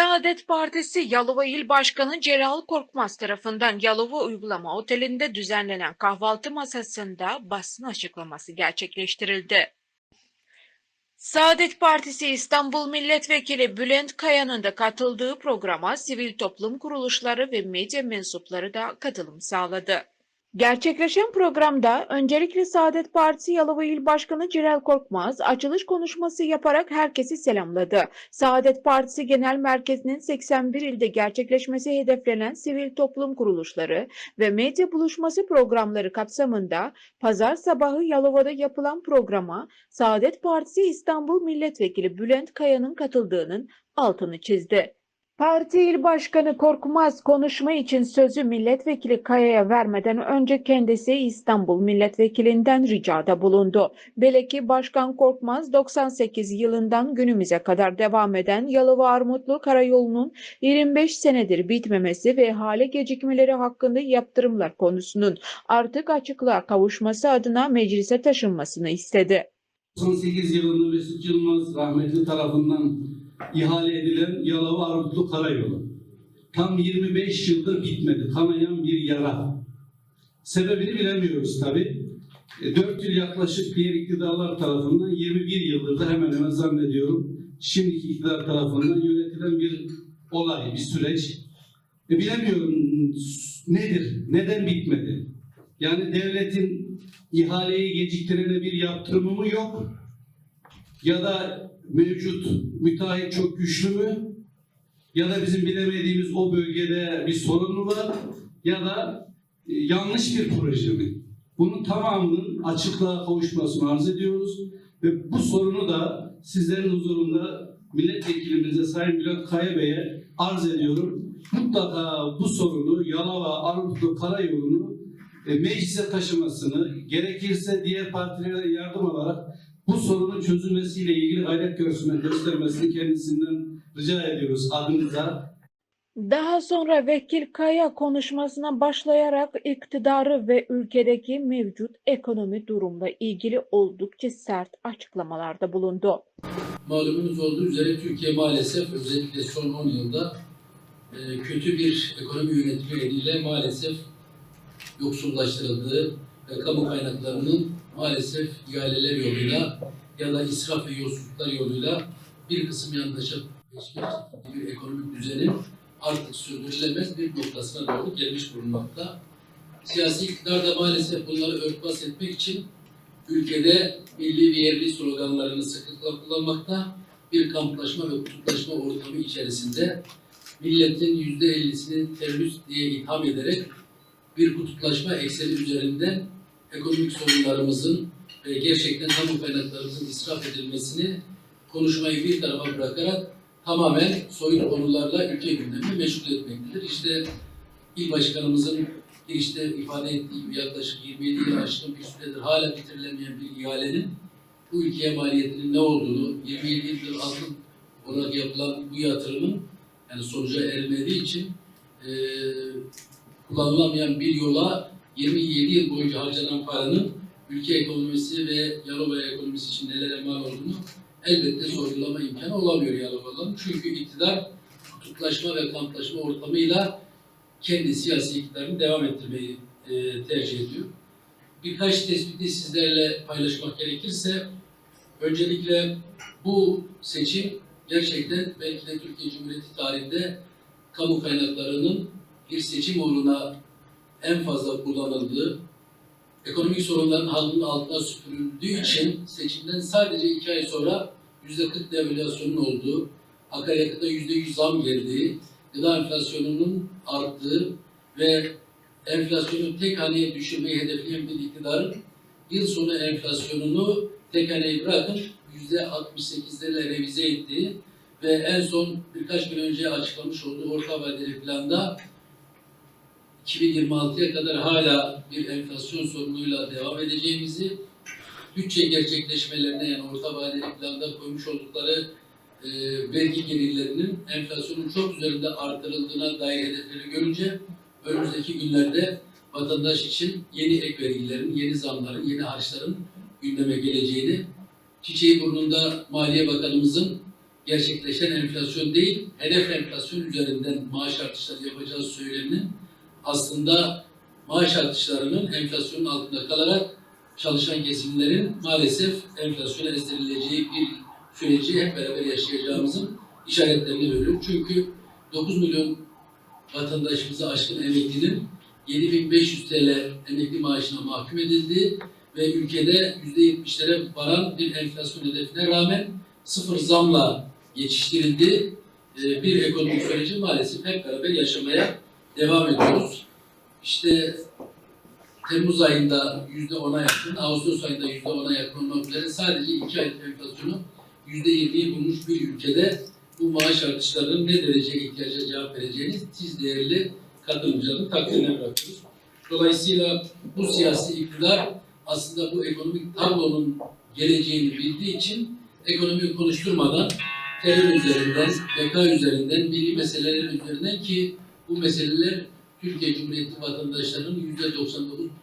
Saadet Partisi Yalova İl Başkanı Celal Korkmaz tarafından Yalova Uygulama Oteli'nde düzenlenen kahvaltı masasında basın açıklaması gerçekleştirildi. Saadet Partisi İstanbul Milletvekili Bülent Kaya'nın da katıldığı programa sivil toplum kuruluşları ve medya mensupları da katılım sağladı. Gerçekleşen programda öncelikle Saadet Partisi Yalova İl Başkanı Celal Korkmaz açılış konuşması yaparak herkesi selamladı. Saadet Partisi Genel Merkezi'nin 81 ilde gerçekleşmesi hedeflenen sivil toplum kuruluşları ve medya buluşması programları kapsamında pazar sabahı Yalova'da yapılan programa Saadet Partisi İstanbul Milletvekili Bülent Kaya'nın katıldığının altını çizdi. Parti İl Başkanı Korkmaz konuşma için sözü milletvekili Kaya'ya vermeden önce kendisi İstanbul milletvekilinden ricada bulundu. Belki Başkan Korkmaz 98 yılından günümüze kadar devam eden Yalova Armutlu Karayolu'nun 25 senedir bitmemesi ve hale gecikmeleri hakkında yaptırımlar konusunun artık açıklığa kavuşması adına meclise taşınmasını istedi. 98 yılında Mesut Yılmaz rahmetli tarafından ihale edilen Yalova Armutlu Karayolu. Tam 25 yıldır bitmedi. Kanayan bir yara. Sebebini bilemiyoruz tabi. 4 yıl yaklaşık diğer iktidarlar tarafından 21 yıldır da hemen hemen zannediyorum şimdiki iktidar tarafından yönetilen bir olay, bir süreç. E bilemiyorum nedir, neden bitmedi? Yani devletin ihaleyi geciktirene bir yaptırımı mı yok? Ya da mevcut müteahhit çok güçlü mü? Ya da bizim bilemediğimiz o bölgede bir sorun mu var? Ya da e, yanlış bir proje mi? Bunun tamamının açıklığa kavuşmasını arz ediyoruz. Ve bu sorunu da sizlerin huzurunda milletvekilimize Sayın Bülent Kaya Bey'e arz ediyorum. Mutlaka bu sorunu Yalova, Armutlu Karayolu'nu e, meclise taşımasını, gerekirse diğer partilere yardım alarak bu sorunun çözülmesiyle ilgili gayret gösterme- göstermesini kendisinden rica ediyoruz adınıza. Daha sonra Vekil Kaya konuşmasına başlayarak iktidarı ve ülkedeki mevcut ekonomi durumla ilgili oldukça sert açıklamalarda bulundu. Malumunuz olduğu üzere Türkiye maalesef özellikle son 10 yılda e, kötü bir ekonomi yönetimi eliyle maalesef yoksullaştırıldığı ve kamu kaynaklarının maalesef ihaleler yoluyla ya da israf ve yolsuzluklar yoluyla bir kısım yandaşa bir ekonomik düzenin artık sürdürülemez bir noktasına doğru gelmiş bulunmakta. Siyasi iktidar da maalesef bunları örtbas etmek için ülkede milli ve yerli sloganlarını sıklıkla kullanmakta, bir kamplaşma ve kutuplaşma ortamı içerisinde milletin yüzde ellisini terörist diye itham ederek bir kutuplaşma ekseni üzerinden ekonomik sorunlarımızın ve gerçekten kamu kaynaklarımızın israf edilmesini konuşmayı bir tarafa bırakarak tamamen soyut konularla ülke gündemini meşgul etmektedir. İşte il başkanımızın girişte ifade ettiği gibi yaklaşık 27 yıl aşkın bir süredir hala bitirilemeyen bir ihalenin bu ülkeye maliyetinin ne olduğunu, 27 yıldır altın olarak yapılan bu yatırımın yani sonuca ermediği için eee kullanılamayan bir yola 27 yıl boyunca harcanan paranın ülke ekonomisi ve Yalova ekonomisi için nelere mal olduğunu elbette sorgulama imkanı olamıyor Yalova'dan. Çünkü iktidar kutuplaşma ve kamplaşma ortamıyla kendi siyasi iktidarını devam ettirmeyi e, tercih ediyor. Birkaç tespiti sizlerle paylaşmak gerekirse öncelikle bu seçim gerçekten belki de Türkiye Cumhuriyeti tarihinde kamu kaynaklarının bir seçim uğruna en fazla kullanıldığı, ekonomik sorunların halının altına süpürüldüğü için seçimden sadece iki ay sonra yüzde 40 devalüasyonun olduğu, akaryakıta yüzde yüz zam geldiği, gıda enflasyonunun arttığı ve enflasyonu tek haneye düşürmeyi hedefleyen bir iktidarın yıl sonu enflasyonunu tek haneye bırakıp yüzde 68'lerle revize ettiği ve en son birkaç gün önce açıklamış olduğu orta vadeli planda 2026'ya kadar hala bir enflasyon sorunuyla devam edeceğimizi, bütçe gerçekleşmelerine yani orta vadeli planda koymuş oldukları e, vergi gelirlerinin enflasyonun çok üzerinde artırıldığına dair hedefleri görünce önümüzdeki günlerde vatandaş için yeni ek vergilerin, yeni zamların, yeni harçların gündeme geleceğini, çiçeği burnunda Maliye Bakanımızın gerçekleşen enflasyon değil, hedef enflasyon üzerinden maaş artışları yapacağı söyleminin aslında maaş artışlarının enflasyonun altında kalarak çalışan kesimlerin maalesef enflasyona ezdirileceği bir süreci hep beraber yaşayacağımızın işaretlerini veriyor. Çünkü 9 milyon vatandaşımıza aşkın emeklinin 7500 TL emekli maaşına mahkum edildi ve ülkede %70'lere varan bir enflasyon hedefine rağmen sıfır zamla geçiştirildi. Ee, Bir ekonomik süreci maalesef hep beraber yaşamaya devam ediyoruz. İşte Temmuz ayında yüzde ona yakın, Ağustos ayında yüzde ona yakın olmak üzere sadece iki aylık enflasyonu yüzde yirmiyi bulmuş bir ülkede bu maaş artışlarının ne derece ihtiyaca cevap vereceğini tiz değerli katılımcıların takdirine bırakıyoruz. Dolayısıyla bu siyasi iktidar aslında bu ekonomik tablonun geleceğini bildiği için ekonomiyi konuşturmadan terör üzerinden, beka üzerinden, milli meseleler üzerinden ki bu meseleler Türkiye Cumhuriyeti vatandaşlarının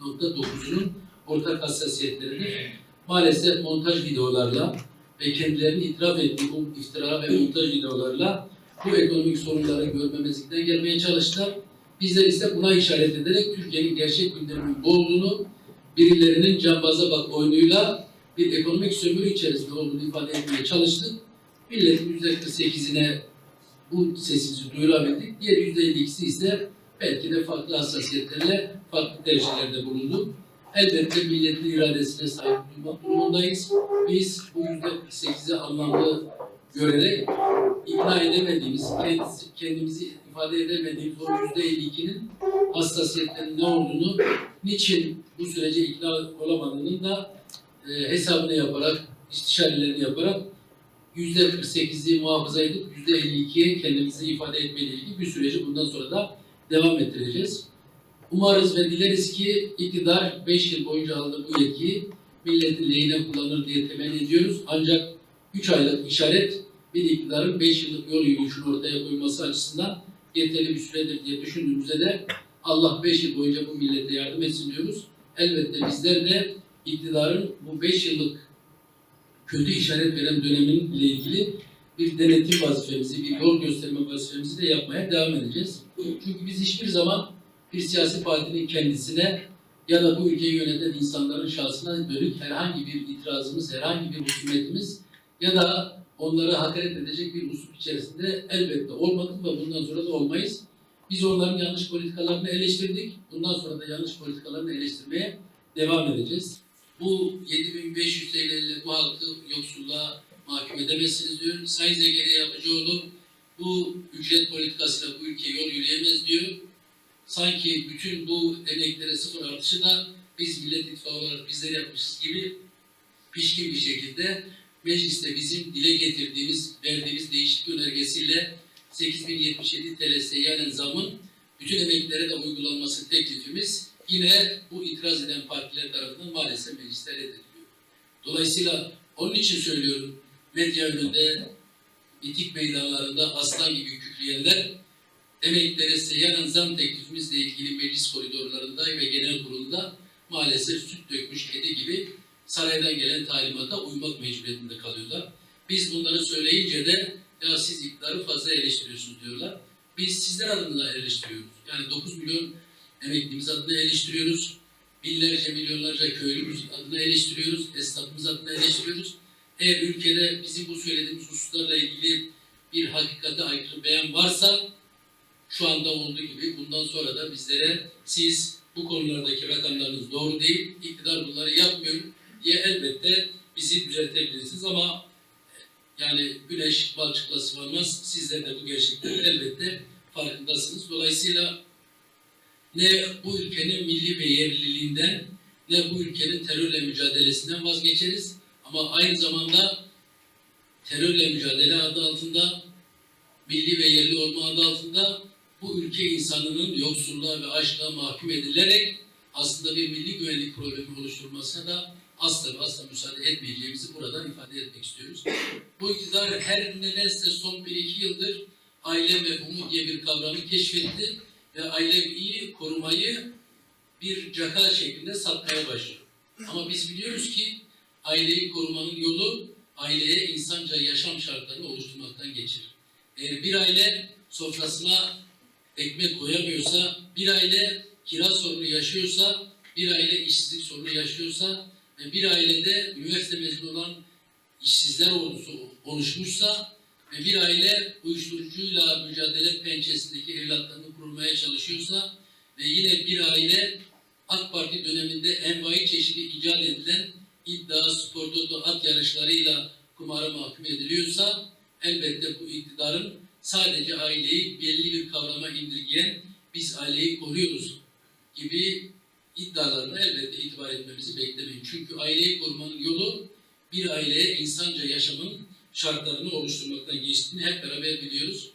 %99.9'unun ortak hassasiyetleridir. Maalesef montaj videolarla ve kendilerini itiraf ettiği bu iftira ve montaj videolarla bu ekonomik sorunları görmemezlikten gelmeye çalıştılar. Bizler ise buna işaret ederek Türkiye'nin gerçek gündeminin bu olduğunu, birilerinin cambaza bak oyunuyla bir ekonomik sömürü içerisinde olduğunu ifade etmeye çalıştık. Milletin %48'ine bu sesimizi duyurabildik. Diğer %52'si ise belki de farklı hassasiyetlerle farklı tercihlerde bulundu. Elbette milletin iradesine sahip olmak durumundayız. Biz bu %48'i anlamlı görerek ikna edemediğimiz, kendisi, kendimizi ifade edemediğimiz o %52'nin hassasiyetlerinin ne olduğunu, niçin bu sürece ikna olamadığının da e, hesabını yaparak, istişarelerini yaparak %48'i muhafaza edip %52'ye kendimizi ifade etmeyle ilgili bir süreci bundan sonra da devam ettireceğiz. Umarız ve dileriz ki iktidar 5 yıl boyunca aldığı bu yetkiyi milletin lehine kullanır diye temenni ediyoruz. Ancak 3 aylık işaret bir iktidarın 5 yıllık yol yürüyüşünü ortaya koyması açısından yeterli bir süredir diye düşündüğümüzde de Allah 5 yıl boyunca bu millete yardım etsin diyoruz. Elbette bizler de iktidarın bu 5 yıllık kötü işaret veren döneminle ilgili bir denetim vazifemizi, bir yol gösterme vazifemizi de yapmaya devam edeceğiz. Çünkü biz hiçbir zaman bir siyasi partinin kendisine ya da bu ülkeyi yöneten insanların şahsına dönük herhangi bir itirazımız, herhangi bir husumetimiz ya da onları hakaret edecek bir usul içerisinde elbette olmadık ve bundan sonra da olmayız. Biz onların yanlış politikalarını eleştirdik. Bundan sonra da yanlış politikalarını eleştirmeye devam edeceğiz. Bu 7500 TL bu halkı yoksulluğa mahkum edemezsiniz diyor. Sayın Zekeriya Yapıcıoğlu bu ücret politikasıyla bu ülke yol yürüyemez diyor. Sanki bütün bu emeklere sıfır artışı da biz Millet İttifakı olarak bizler yapmışız gibi pişkin bir şekilde mecliste bizim dile getirdiğimiz, verdiğimiz değişiklik önergesiyle 8077 TL seyyanen zamın bütün emeklilere de uygulanması teklifimiz yine bu itiraz eden partiler tarafından maalesef mecliste reddediliyor. Dolayısıyla onun için söylüyorum medya önünde, mitik meydanlarında aslan gibi kükreyenler emeklilere seyyanen zam teklifimizle ilgili meclis koridorlarında ve genel kurulda maalesef süt dökmüş kedi gibi saraydan gelen talimata uymak mecburiyetinde kalıyorlar. Biz bunları söyleyince de ya siz iktidarı fazla eleştiriyorsunuz diyorlar. Biz sizler adına eleştiriyoruz. Yani 9 milyon emeklimiz adına eleştiriyoruz. Binlerce, milyonlarca köylümüz adına eleştiriyoruz. Esnafımız adına eleştiriyoruz. Eğer ülkede bizim bu söylediğimiz hususlarla ilgili bir hakikate aykırı beyan varsa şu anda olduğu gibi bundan sonra da bizlere siz bu konulardaki rakamlarınız doğru değil, iktidar bunları yapmıyor diye elbette bizi düzeltebilirsiniz ama yani güneş balçıkla sıvanmaz. Sizler de bu gerçeklerin elbette farkındasınız. Dolayısıyla ne bu ülkenin milli ve yerliliğinden ne bu ülkenin terörle mücadelesinden vazgeçeriz. Ama aynı zamanda terörle mücadele adı altında, milli ve yerli olma adı altında bu ülke insanının yoksulluğa ve açlığa mahkum edilerek aslında bir milli güvenlik problemi oluşturmasına da asla ve asla müsaade etmeyeceğimizi buradan ifade etmek istiyoruz. Bu iktidar her nedense son bir iki yıldır aile mefhumu diye bir kavramı keşfetti ve aileyi korumayı bir caka şeklinde satmaya başlıyor. Ama biz biliyoruz ki aileyi korumanın yolu aileye insanca yaşam şartlarını oluşturmaktan geçer. Eğer bir aile sofrasına ekmek koyamıyorsa, bir aile kira sorunu yaşıyorsa, bir aile işsizlik sorunu yaşıyorsa ve bir ailede üniversite mezunu olan işsizler oluşmuşsa ve bir aile uyuşturucuyla mücadele pençesindeki evlatlarını kurmaya çalışıyorsa ve yine bir aile AK Parti döneminde envai çeşidi icat edilen iddia, spor, toto, at yarışlarıyla kumara mahkum ediliyorsa elbette bu iktidarın sadece aileyi belli bir kavrama indirgeyen biz aileyi koruyoruz gibi iddialarına elbette itibar etmemizi beklemeyin. Çünkü aileyi korumanın yolu bir aileye insanca yaşamın şartlarını oluşturmaktan geçtiğini hep beraber biliyoruz.